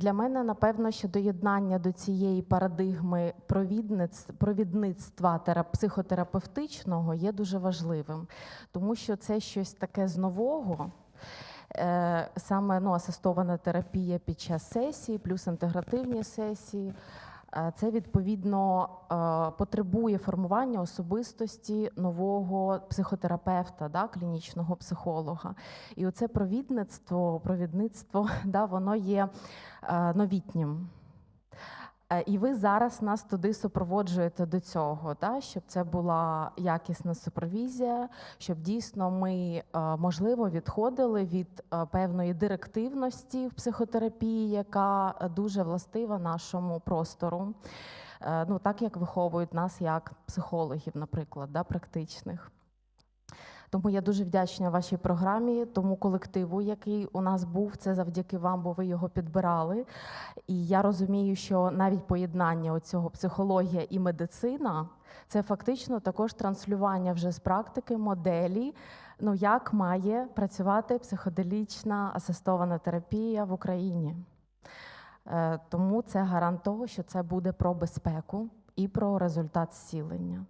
Для мене, напевно, що доєднання до цієї парадигми провідництва тера- психотерапевтичного є дуже важливим, тому що це щось таке з нового. Е, Саме ну, асистована терапія під час сесії, плюс інтегративні сесії. Е, Це відповідно е, потребує формування особистості нового психотерапевта, да, клінічного психолога. І оце провідництво, провідництво, да, воно є е, новітнім. Е, І ви зараз нас туди супроводжуєте до цього, да, щоб це була якісна супервізія, щоб дійсно ми, е, можливо, відходили від е, певної директивності в психотерапії, яка дуже властива нашому простору. Ну, так як виховують нас як психологів, наприклад, да, практичних. Тому я дуже вдячна вашій програмі, тому колективу, який у нас був, це завдяки вам, бо ви його підбирали. І я розумію, що навіть поєднання оцього психологія і медицина це фактично також транслювання вже з практики моделі, ну як має працювати психоделічна асистована терапія в Україні. Е, Тому це гарант того, що це буде про безпеку і про результат зцілення.